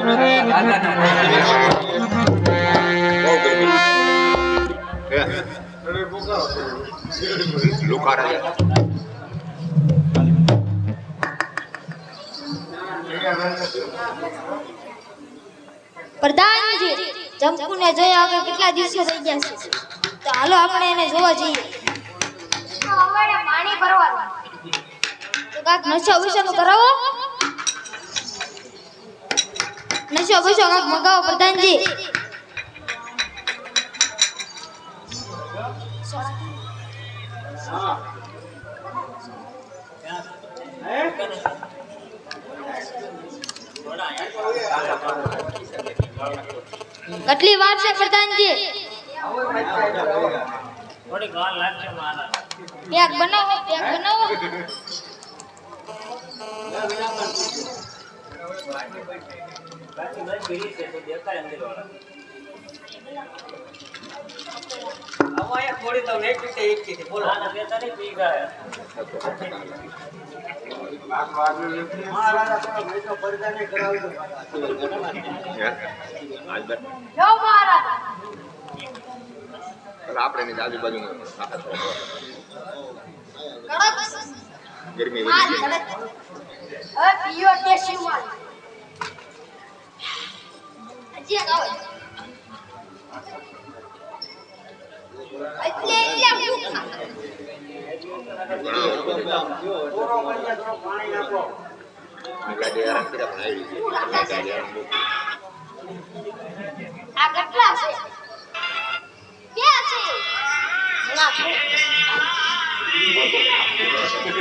હે પ્રધાનજી જંપુને જોયા વગર કેટલા દિવસો થઈ ગયા છે? તો હાલો આપણે એને જોવા જઈએ. પાણી ભરવા તો કાક નશો કરાવો. નશો વિશો કાક મગાવો પ્રધાનજી. કેટલી વાર છે પ્રધાનજી? થોડીક વાર લાગશે મારા પેક બનાવો પેક બનાવો. બસ પીડી છે તો આજ બર જો મહારાજ. પેલા આપણે આજુબાજુ ગરમી પીઓ કે માલ હજી એક આવે એટલે એટલે ભૂખ ગાડી હેરાન કર્યા પણ આવી ગઈ ગાડી હેરાન બહુ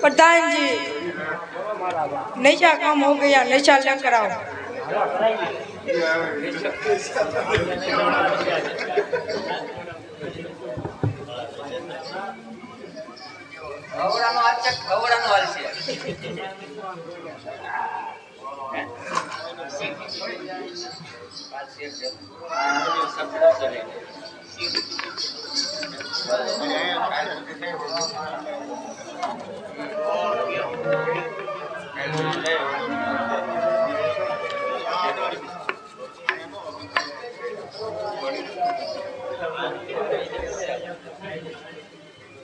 प्रधान जी नशा काम हो गया नशा लेकर आओ ખવડાનો હાલ છે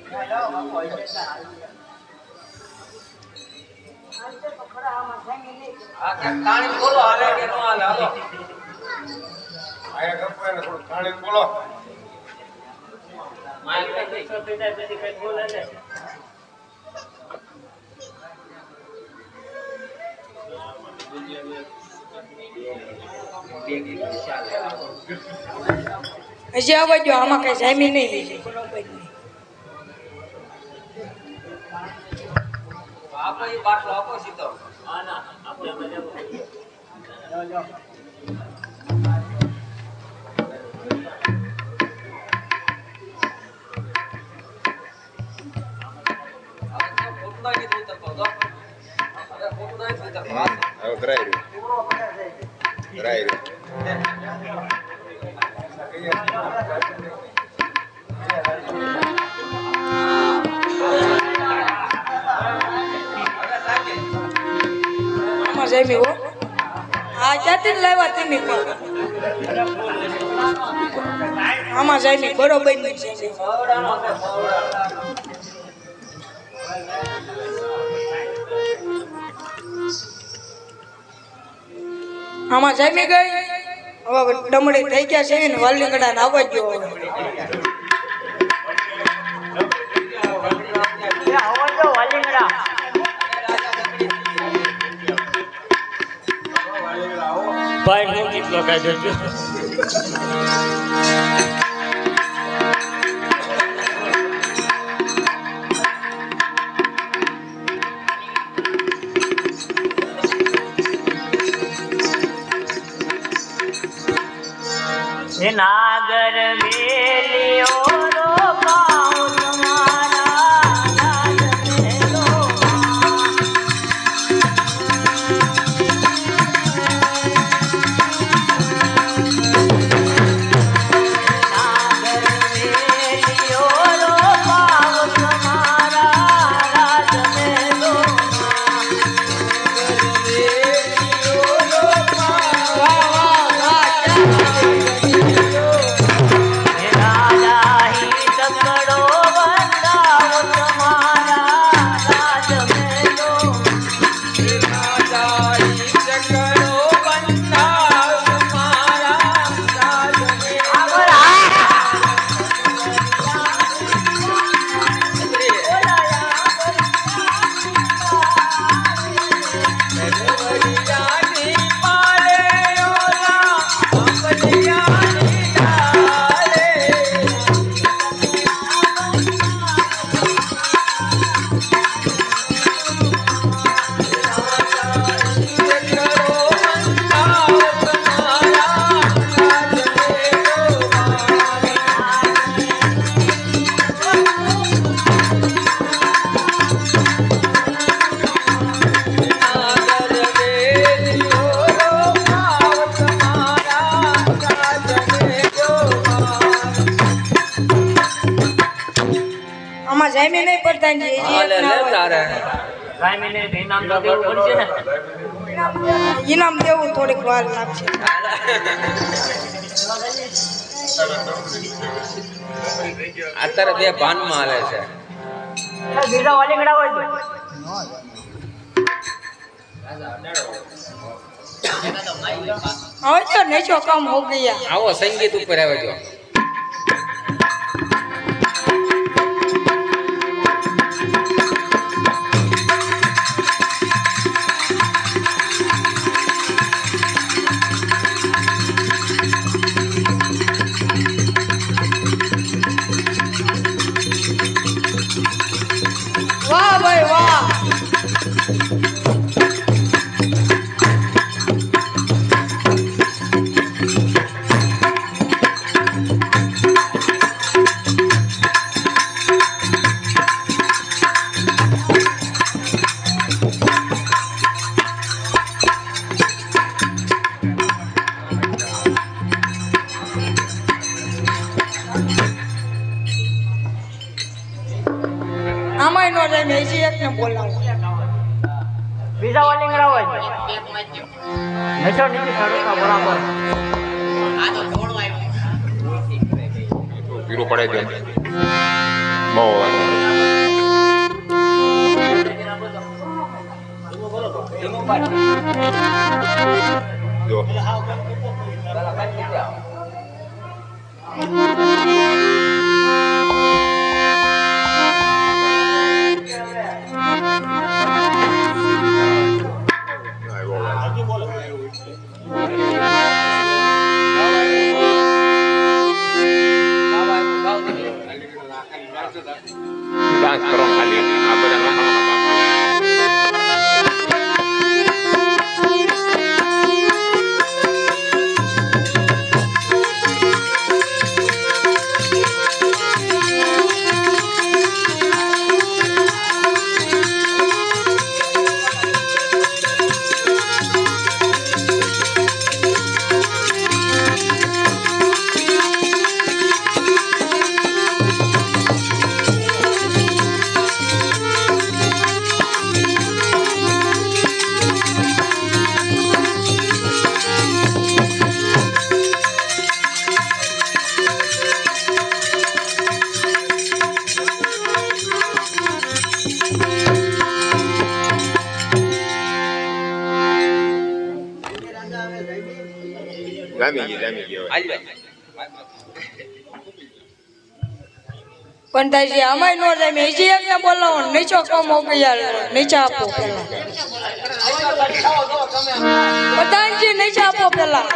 ખવડાનો હાલ છે આ તાણી બોલો હાલે કે નો હાલે હાલો માઇક ને પીછો થઈ જાય પછી કઈ બોલે ને હજી આવવા દો આમાં કઈ જામી નહીં આપો એ બાટલો આપો સીધો. હા જામી હો. આ જાતે જ લાવ્યા તમે આમાં જામી, બરોબર નહીં જામી. આમાં જામી ગઈ? હવે ડમડી થઈ ગયા છે ને, વાલી કડા નાવા દો ભાઈ હું કેટલો કાઢ્યો છું? નાગર વેલીઓ લે તારે. ઇનામ દેવું પડશે ને. ઇનામ દેવું થોડીક વાર લાગશે. અત્યારે બે ભાનમાં હાલે છે. બીજા વાલીંગડા હોય તો હવે તો કામ હો ગયા. આવો સંગીત ઉપર આવે જો બીજા વાલીંગડા હોય નચો નીચે સડકા બરાબર. પીરો પડે દે બહુ જો. ગઈ જામી ગઈ હવે. હાલ બે. પણ તાજી આમાંય નો જાય મેં હજી એકને બોલાવો નીચો કમો યાર નીચે આપો પેલા પ્રધાનજી નીચે આપો પેલા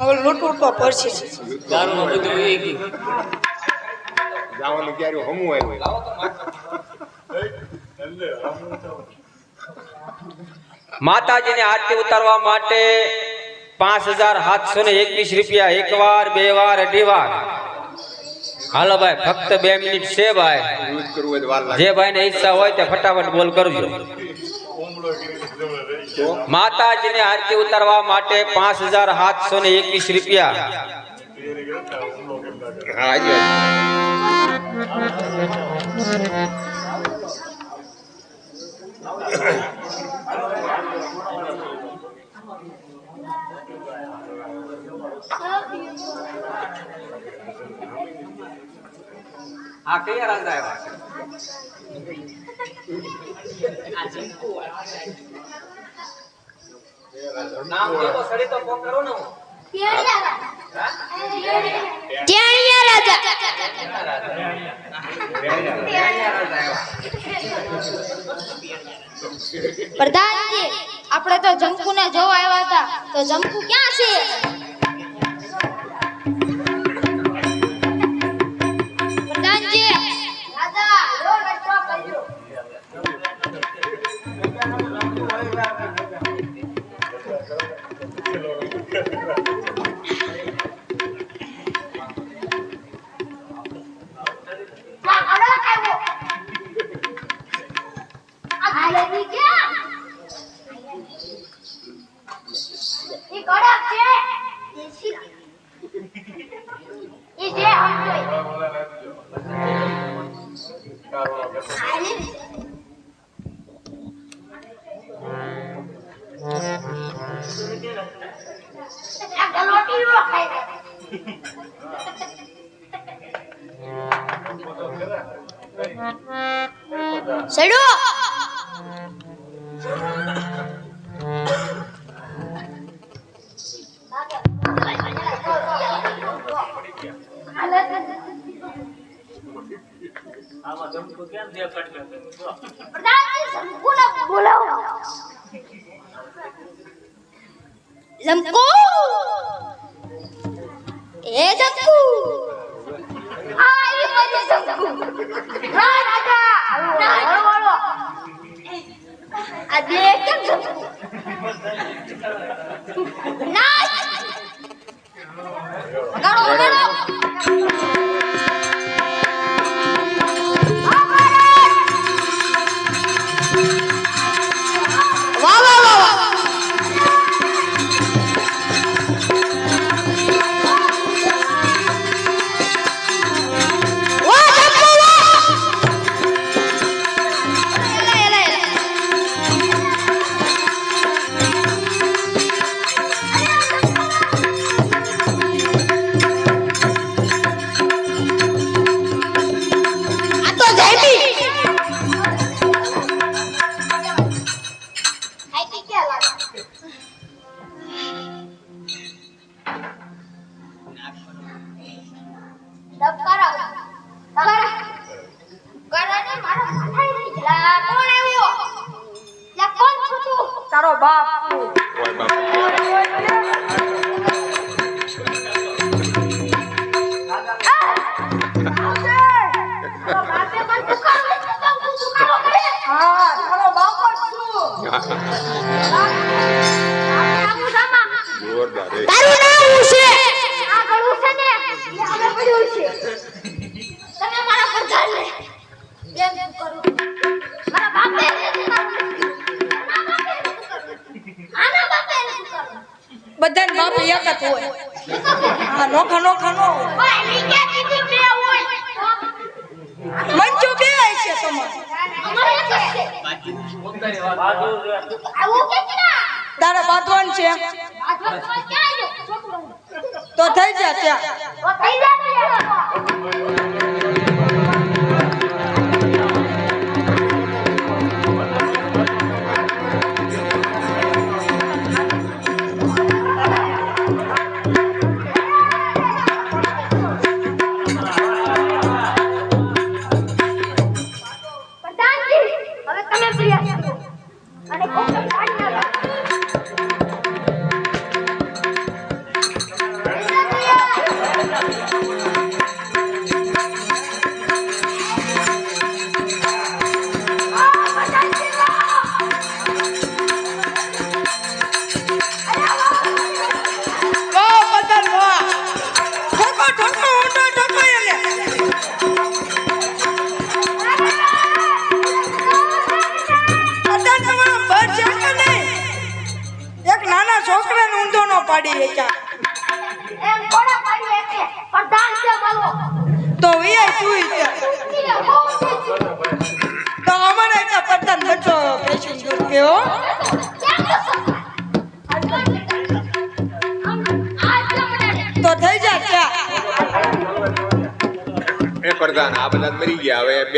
હવે લૂંટવું તો પડશે. દારૂમાં બધું એ ગયું. જવાનું ક્યારે હમું આવ્યું. માતાજીની આરતી ઉતારવા માટે પાંચ હજાર સાતસો ને એકવીસ રૂપિયા એક વાર બે વાર અઢી વાર. હાલો ભાઈ ફક્ત બે મિનિટ છે ભાઈ. જે ભાઈ હોય તો વાર લાગે. જે ભાઈને ઈચ્છા હોય તે ફટાફટ બોલ કરજો. માતાજીની આરતી ઉતારવા માટે પાંચ હજાર સાતસો ને એકવીસ રૂપિયા. હા આજે આ કયા રાજા આવ્યા? નામ દેવો સડી તો કોક કરો ને ત્યાં રાજા પ્રધાનજી આપણે તો જંકુને જોવા આવ્યા હતા. તો જંકુ ક્યાં છે? સડો આમાં જમતું કેમ દે કટલે જો પ્રધાનજી શંકુને બોલાવો જમકુ એ જમકુ આ આવી મારી જમકુ ના રાજા. ના છે? તો થઈ જશે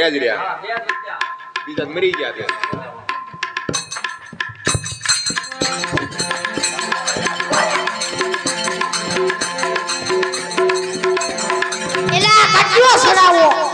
બે જ રહ્યા. બીજા મરી ગયા ત્યાં. છોડાવો.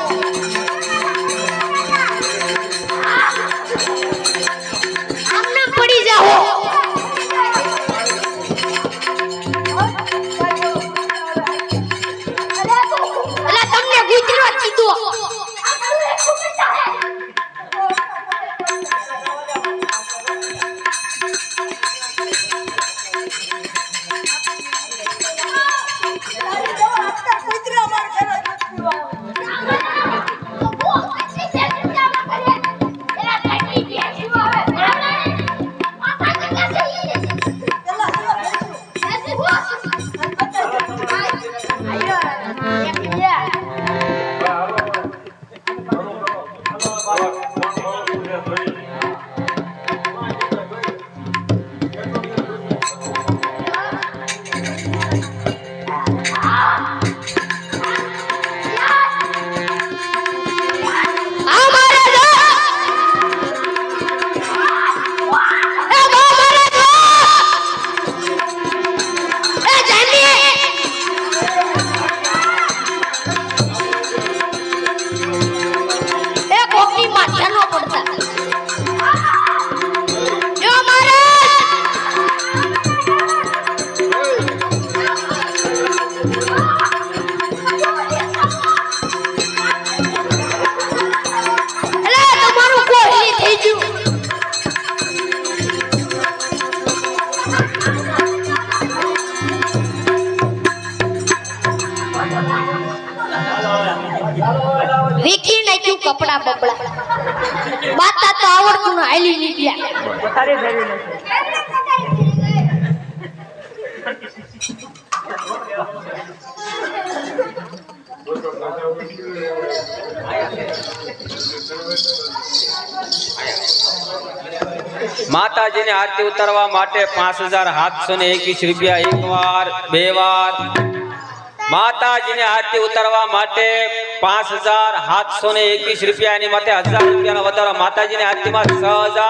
વીખી નાખ્યું કપડા બપડા. બાતા તો આવડતું ને હાલી માતાજીની આરતી ઉતારવા માટે પાંચ હજાર સાતસો ને એકવીસ રૂપિયા એક વાર બે વાર. માતાજીને આરતી ઉતારવા માટે પાંચ હજાર સાતસો ને એકવીસ રૂપિયા એની માટે હજાર રૂપિયાનો વધારો માતાજીની આરતીમાં છ હજાર